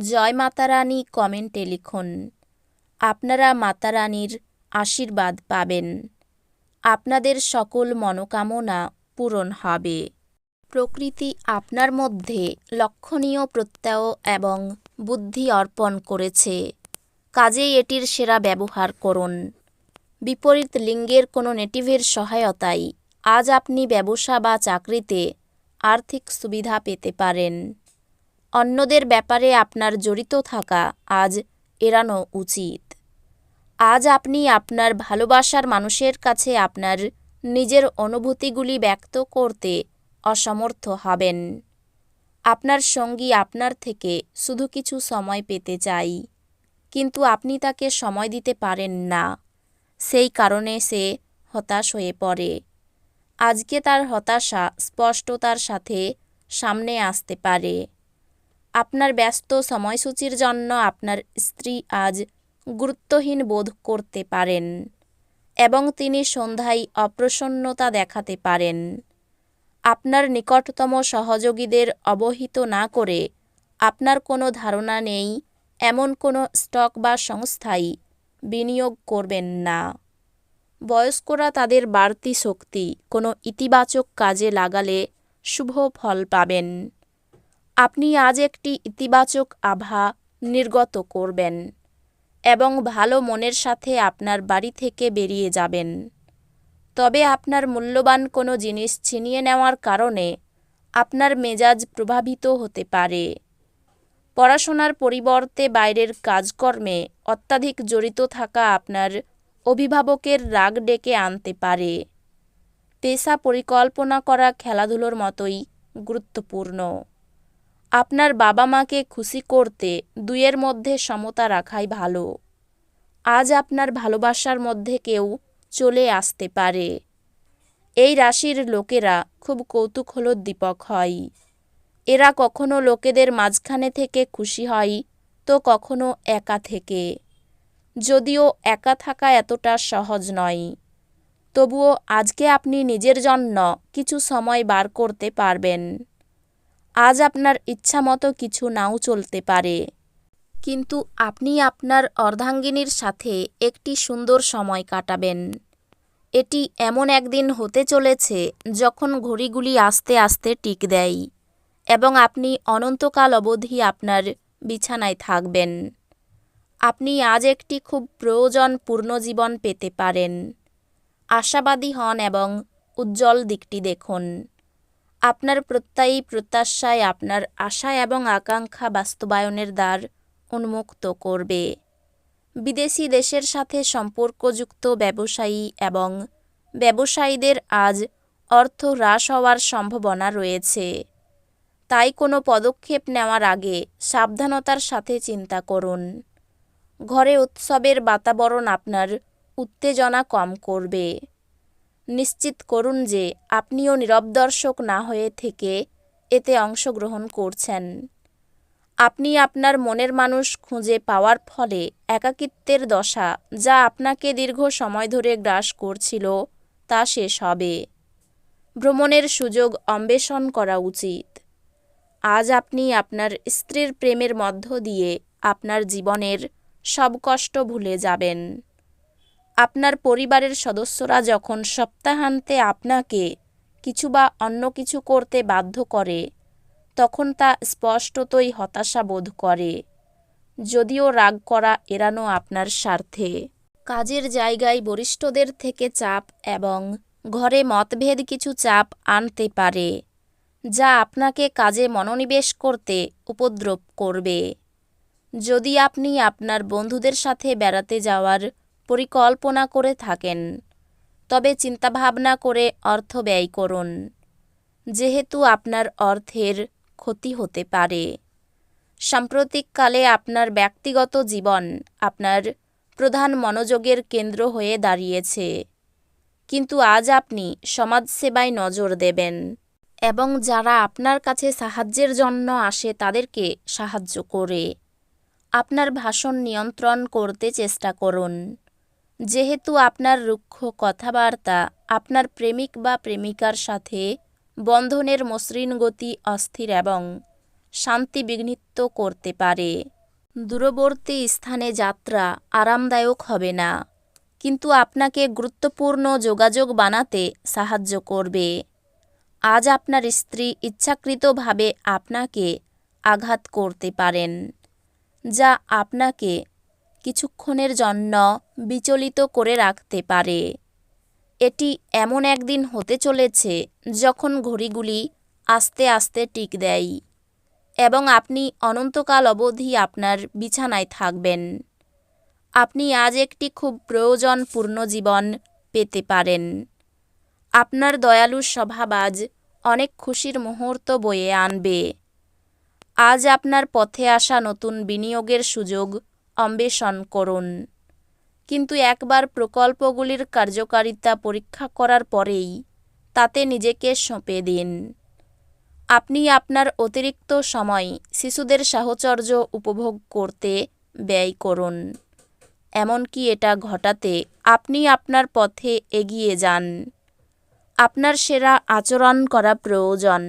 জয় মাতারানী কমেন্টে লিখুন, আপনারা মাতারানীর আশীর্বাদ পাবেন। আপনাদের সকল মনোকামনা পূরণ হবে। প্রকৃতি আপনার মধ্যে লক্ষণীয় প্রত্যয় এবং বুদ্ধি অর্পণ করেছে। কাজেই এটির সেরা ব্যবহার করুন। বিপরীত লিঙ্গের কোনো নেটিভের সহায়তায় আজ আপনি ব্যবসা বা চাকরিতে আর্থিক সুবিধা পেতে পারেন। অন্যদের ব্যাপারে আপনার জড়িত থাকা আজ এড়ানো উচিত। আজ আপনি আপনার ভালোবাসার মানুষের কাছে আপনার নিজের অনুভূতিগুলি ব্যক্ত করতে অসমর্থ হবেন। আপনার সঙ্গী আপনার থেকে শুধু কিছু সময় পেতে চাই, কিন্তু আপনি তাকে সময় দিতে পারেন না। সেই কারণে সে হতাশ হয়ে পড়ে। আজকে তার হতাশা স্পষ্টতার সাথে সামনে আসতে পারে। আপনার ব্যস্ত সময়সূচির জন্য আপনার স্ত্রী আজ গুরুত্বহীন বোধ করতে পারেন এবং তিনি সন্ধ্যায় অপ্রসন্নতা দেখাতে পারেন। আপনার নিকটতম সহযোগীদের অবহিত না করে আপনার কোনো ধারণা নেই, এমন কোনো স্টক বা সংস্থায় বিনিয়োগ করবেন না। বয়স্করা তাদের বাড়তি শক্তি কোনো ইতিবাচক কাজে লাগালে শুভ ফল পাবেন। আপনি আজ একটি ইতিবাচক আভা নির্গত করবেন এবং ভালো মনের সাথে আপনার বাড়ি থেকে বেরিয়ে যাবেন। তবে আপনার মূল্যবান কোনো জিনিস ছিনিয়ে নেওয়ার কারণে আপনার মেজাজ প্রভাবিত হতে পারে। পড়াশোনার পরিবর্তে বাইরের কাজকর্মে অত্যাধিক জড়িত থাকা আপনার অভিভাবকের রাগ ডেকে আনতে পারে। পেশা পরিকল্পনা করা খেলাধুলোর মতোই গুরুত্বপূর্ণ। আপনার বাবা মাকে খুশি করতে দুইয়ের মধ্যে সমতা রাখাই ভালো। আজ আপনার ভালোবাসার মধ্যে কেউ চলে আসতে পারে। এই রাশির লোকেরা খুব কৌতূহলোদ্দীপক হয়। এরা কখনো লোকেদের মাঝখানে থেকে খুশি হয়, তো কখনো একা থেকে। যদিও একা থাকা এতটা সহজ নয়। তবুও আজকে আপনি নিজের জন্য কিছু সময় বার করতে পারবেন। আজ আপনার ইচ্ছামতো কিছু নাও চলতে পারে। কিন্তু আপনি আপনার অর্ধাঙ্গিনীর সাথে একটি সুন্দর সময় কাটাবেন। এটি এমন একদিন হতে চলেছে যখন ঘড়িগুলি আস্তে আস্তে টিক দেয় এবং আপনি অনন্তকাল অবধি আপনার বিছানায় থাকবেন। আপনি আজ একটি খুব প্রয়োজনপূর্ণ জীবন পেতে পারেন। আশাবাদী হন এবং উজ্জ্বল দিকটি দেখুন। আপনার প্রত্যয়ী প্রত্যাশায়, আপনার আশা এবং আকাঙ্ক্ষা বাস্তবায়নের দ্বার উন্মুক্ত করবে। বিদেশি দেশের সাথে সম্পর্কযুক্ত ব্যবসায়ী এবং ব্যবসায়ীদের আজ অর্থ হ্রাস হওয়ার সম্ভাবনা রয়েছে। তাই কোনো পদক্ষেপ নেওয়ার আগে সাবধানতার সাথে চিন্তা করুন। ঘরে উৎসবের বাতাবরণ আপনার উত্তেজনা কম করবে। নিশ্চিত করুন যে আপনিও নীরব দর্শক না হয়ে থেকে এতে অংশগ্রহণ করছেন। আপনি আপনার মনের মানুষ খুঁজে পাওয়ার ফলে একাকিত্বের দশা যা আপনাকে দীর্ঘ সময় ধরে গ্রাস করছিল তা শেষ হবে। ভ্রমণের সুযোগ অন্বেষণ করা উচিত। আজ আপনি আপনার স্ত্রীর প্রেমের মধ্য দিয়ে আপনার জীবনের সব কষ্ট ভুলে যাবেন। আপনার পরিবারের সদস্যরা যখন সপ্তাহান্তে আপনাকে কিছু বা অন্য কিছু করতে বাধ্য করে, তখন তা স্পষ্টতই হতাশা বোধ করে, যদিও রাগ করা এড়ানো আপনার স্বার্থে। কাজের জায়গায় বরিষ্ঠদের থেকে চাপ এবং ঘরে মতভেদ কিছু চাপ আনতে পারে, যা আপনাকে কাজে মনোনিবেশ করতে উপদ্রব করবে। যদি আপনি আপনার বন্ধুদের সাথে বেড়াতে যাওয়ার পরিকল্পনা করে থাকেন। তবে চিন্তাভাবনা করে অর্থ ব্যয় করুন। যেহেতু আপনার অর্থের ক্ষতি হতে পারে। সাম্প্রতিককালে আপনার ব্যক্তিগত জীবন আপনার প্রধান মনোযোগের কেন্দ্র হয়ে দাঁড়িয়েছে। কিন্তু আজ আপনি সমাজসেবায় নজর দেবেন এবং যারা আপনার কাছে সাহায্যের জন্য আসে তাদেরকে সাহায্য করে। আপনার ভাষণ নিয়ন্ত্রণ করতে চেষ্টা করুন। যেহেতু আপনার রুক্ষ কথাবার্তা, আপনার প্রেমিক বা প্রেমিকার সাথে বন্ধনের মসৃণ গতি অস্থির এবং শান্তি বিঘ্নিত করতে পারে। দূরবর্তী স্থানে যাত্রা আরামদায়ক হবে না, কিন্তু আপনাকে গুরুত্বপূর্ণ যোগাযোগ বানাতে সাহায্য করবে। আজ আপনার স্ত্রী ইচ্ছাকৃতভাবে আপনাকে আঘাত করতে পারেন, যা আপনাকে কিছুক্ষণের জন্য বিচলিত করে রাখতে পারে। এটি এমন একদিন হতে চলেছে যখন ঘড়িগুলি আস্তে আস্তে টিক দেয় এবং আপনি অনন্তকাল অবধি আপনার বিছানায় থাকবেন। আপনি আজ একটি খুব প্রয়োজনপূর্ণ জীবন পেতে পারেন। আপনার দয়ালু স্বভাব আজ অনেক খুশির মুহূর্ত বয়ে আনবে। আজ আপনার পথে আসা নতুন বিনিয়োগের সুযোগ অন্বেষণ করুন। কিন্তু একবার প্রকল্পগুলির কার্যকারিতা পরীক্ষা করার পরেই তাতে নিজেকে সঁপে দিন। আপনি আপনার অতিরিক্ত সময় শিশুদের সাহচর্য উপভোগ করতে ব্যয় করুন। এমনকি এটা ঘটাতে আপনি আপনার পথে এগিয়ে যান। আপনার সেরা আচরণ করা প্রয়োজন,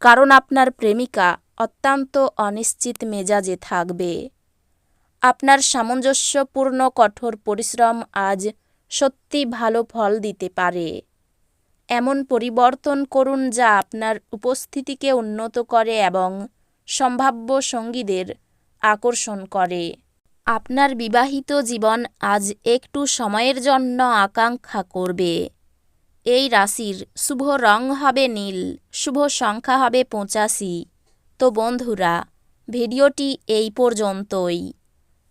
কারণ আপনার প্রেমিকা অত্যন্ত অনিশ্চিত মেজাজে থাকবে। আপনার সামঞ্জস্যপূর্ণ কঠোর পরিশ্রম আজ সত্যি ভালো ফল দিতে পারে। এমন পরিবর্তন করুন যা আপনার উপস্থিতিকে উন্নত করে এবং সম্ভাব্য সঙ্গীদের আকর্ষণ করে। আপনার বিবাহিত জীবন আজ একটু সময়ের জন্য আকাঙ্ক্ষা করবে। এই রাশির শুভ রং হবে নীল, শুভ সংখ্যা হবে পঁচাশি। তো বন্ধুরা, ভিডিওটি এই পর্যন্তই।